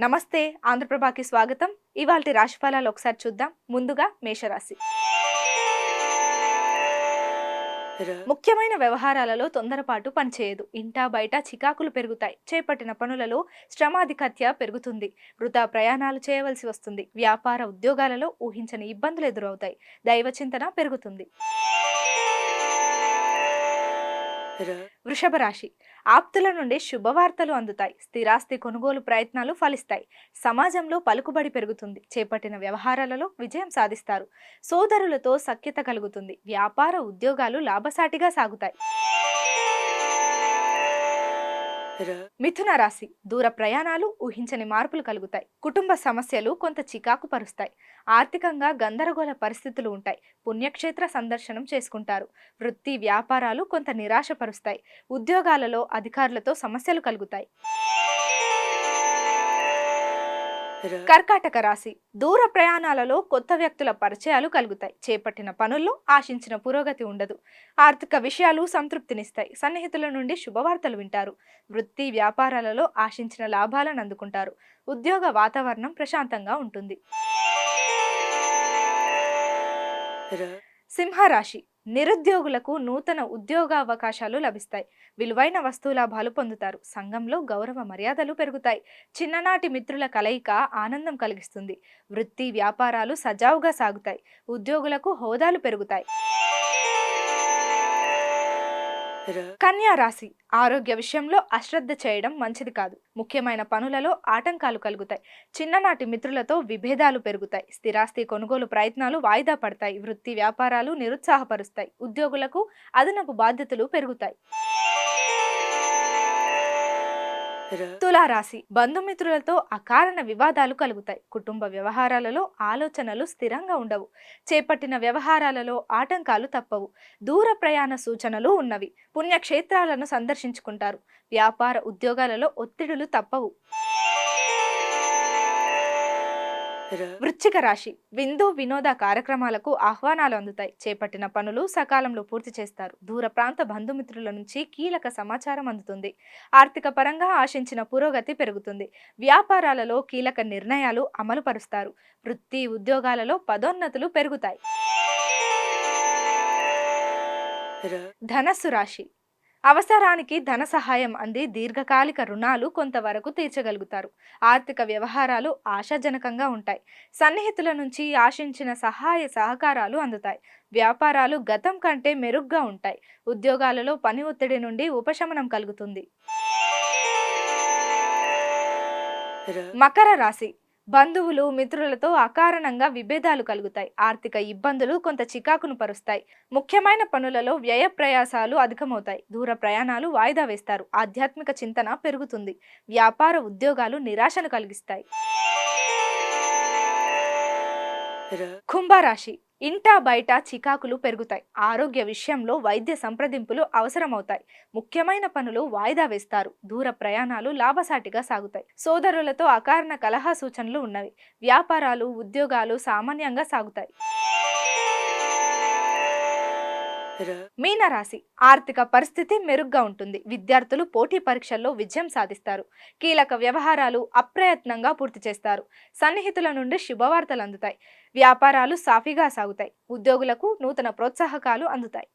నమస్తే ఆంధ్రప్రభకి స్వాగతం. ఇవాల్టి రాశిఫలాలు ఒకసారి చూద్దాం. ముందుగా మేషరాశి. ముఖ్యమైన వ్యవహారాలలో తొందరపాటు పనిచేయదు. ఇంటా బయట చికాకులు పెరుగుతాయి. చేపట్టిన పనులలో శ్రమాధికత్య పెరుగుతుంది. వృధా ప్రయాణాలు చేయవలసి వస్తుంది. వ్యాపార ఉద్యోగాలలో ఊహించని ఇబ్బందులు ఎదురవుతాయి. దైవ చింతన పెరుగుతుంది. వృషభ రాశి. ఆప్తుల నుండి శుభవార్తలు అందుతాయి. స్థిరాస్తి కొనుగోలు ప్రయత్నాలు ఫలిస్తాయి. సమాజంలో పలుకుబడి పెరుగుతుంది. చేపట్టిన వ్యవహారాలలో విజయం సాధిస్తారు. సోదరులతో సఖ్యత కలుగుతుంది. వ్యాపార ఉద్యోగాలు లాభసాటిగా సాగుతాయి. మిథున రాశి. దూర ప్రయాణాలు ఊహించని మార్పులు కలుగుతాయి. కుటుంబ సమస్యలు కొంత చికాకు పరుస్తాయి. ఆర్థికంగా గందరగోళ పరిస్థితులు ఉంటాయి. పుణ్యక్షేత్ర సందర్శనం చేసుకుంటారు. వృత్తి వ్యాపారాలు కొంత నిరాశపరుస్తాయి ఉద్యోగాలలో అధికారులతో సమస్యలు కలుగుతాయి. కర్కాటక రాశి. దూర ప్రయాణాలలో కొత్త వ్యక్తుల పరిచయాలు కలుగుతాయి. చేపట్టిన పనుల్లో ఆశించిన పురోగతి ఉండదు. ఆర్థిక విషయాలు సంతృప్తినిస్తాయి. సన్నిహితుల నుండి శుభవార్తలు వింటారు. వృత్తి వ్యాపారాలలో ఆశించిన లాభాలను అందుకుంటారు. ఉద్యోగ వాతావరణం ప్రశాంతంగా ఉంటుంది. సింహరాశి. నిరుద్యోగులకు నూతన ఉద్యోగ అవకాశాలు లభిస్తాయి. విలువైన వస్తువులాభాలు పొందుతారు. సంఘంలో గౌరవ మర్యాదలు పెరుగుతాయి. చిన్ననాటి మిత్రుల కలయిక ఆనందం కలిగిస్తుంది. వృత్తి వ్యాపారాలు సజావుగా సాగుతాయి. ఉద్యోగులకు హోదాలు పెరుగుతాయి. కన్యా రాశి. ఆరోగ్య విషయంలో అశ్రద్ధ చేయడం మంచిది కాదు. ముఖ్యమైన పనులలో ఆటంకాలు కలుగుతాయి. చిన్ననాటి మిత్రులతో విభేదాలు పెరుగుతాయి. స్థిరాస్తి కొనుగోలు ప్రయత్నాలు వాయిదా పడతాయి. వృత్తి వ్యాపారాలు నిరుత్సాహపరుస్తాయి. ఉద్యోగులకు అదనపు బాధ్యతలు పెరుగుతాయి. తులారాశి బంధుమిత్రులతో అకారణ వివాదాలు కలుగుతాయి. కుటుంబ వ్యవహారాలలో ఆలోచనలు స్థిరంగా ఉండవు. చేపట్టిన వ్యవహారాలలో ఆటంకాలు తప్పవు. దూర ప్రయాణ సూచనలు ఉన్నవి. పుణ్యక్షేత్రాలను సందర్శించుకుంటారు. వ్యాపార ఉద్యోగాలలో ఒత్తిడులు తప్పవు. వృశ్చిక రాశి. విందు వినోద కార్యక్రమాలకు ఆహ్వానాలు అందుతాయి. చేపట్టిన పనులు సకాలంలో పూర్తి చేస్తారు. దూర ప్రాంత బంధుమిత్రుల నుంచి కీలక సమాచారం అందుతుంది. ఆర్థిక పరంగా ఆశించిన పురోగతి పెరుగుతుంది. వ్యాపారాలలో కీలక నిర్ణయాలు అమలు పరుస్తారు వృత్తి ఉద్యోగాలలో పదోన్నతులు పెరుగుతాయి. ధనస్సు రాశి. అవసరానికి ధన సహాయం అంది. దీర్ఘకాలిక రుణాలు కొంతవరకు తీర్చగలుగుతారు. ఆర్థిక వ్యవహారాలు ఆశాజనకంగా ఉంటాయి. సన్నిహితుల నుంచి ఆశించిన సహాయ సహకారాలు అందుతాయి. వ్యాపారాలు గతం కంటే మెరుగ్గా ఉంటాయి. ఉద్యోగాలలో పని ఒత్తిడి నుండి ఉపశమనం కలుగుతుంది. మకర రాశి బంధువులు మిత్రులతో అకారణంగా విభేదాలు కలుగుతాయి. ఆర్థిక ఇబ్బందులు కొంత చికాకును పరుస్తాయి. ముఖ్యమైన పనులలో వ్యయ ప్రయాసాలు అధికమవుతాయి. దూర ప్రయాణాలు వాయిదా వేస్తారు. ఆధ్యాత్మిక చింతన పెరుగుతుంది. వ్యాపార ఉద్యోగాలు నిరాశను కలిగిస్తాయి. కుంభరాశి ఇంటా బయట చికాకులు పెరుగుతాయి. ఆరోగ్య విషయంలో వైద్య సంప్రదింపులు అవసరమవుతాయి. ముఖ్యమైన పనులు వాయిదా వేస్తారు. దూర ప్రయాణాలు లాభసాటిగా సాగుతాయి. సోదరులతో అకారణ కలహా సూచనలు ఉన్నవి. వ్యాపారాలు ఉద్యోగాలు సామాన్యంగా సాగుతాయి. మీనరాశి. ఆర్థిక పరిస్థితి మెరుగ్గా ఉంటుంది. విద్యార్థులు పోటీ పరీక్షల్లో విజయం సాధిస్తారు. కీలక వ్యవహారాలు అప్రయత్నంగా పూర్తి చేస్తారు. సన్నిహితుల నుండి శుభవార్తలు అందుతాయి. వ్యాపారాలు సాఫీగా సాగుతాయి. ఉద్యోగులకు నూతన ప్రోత్సాహకాలు అందుతాయి.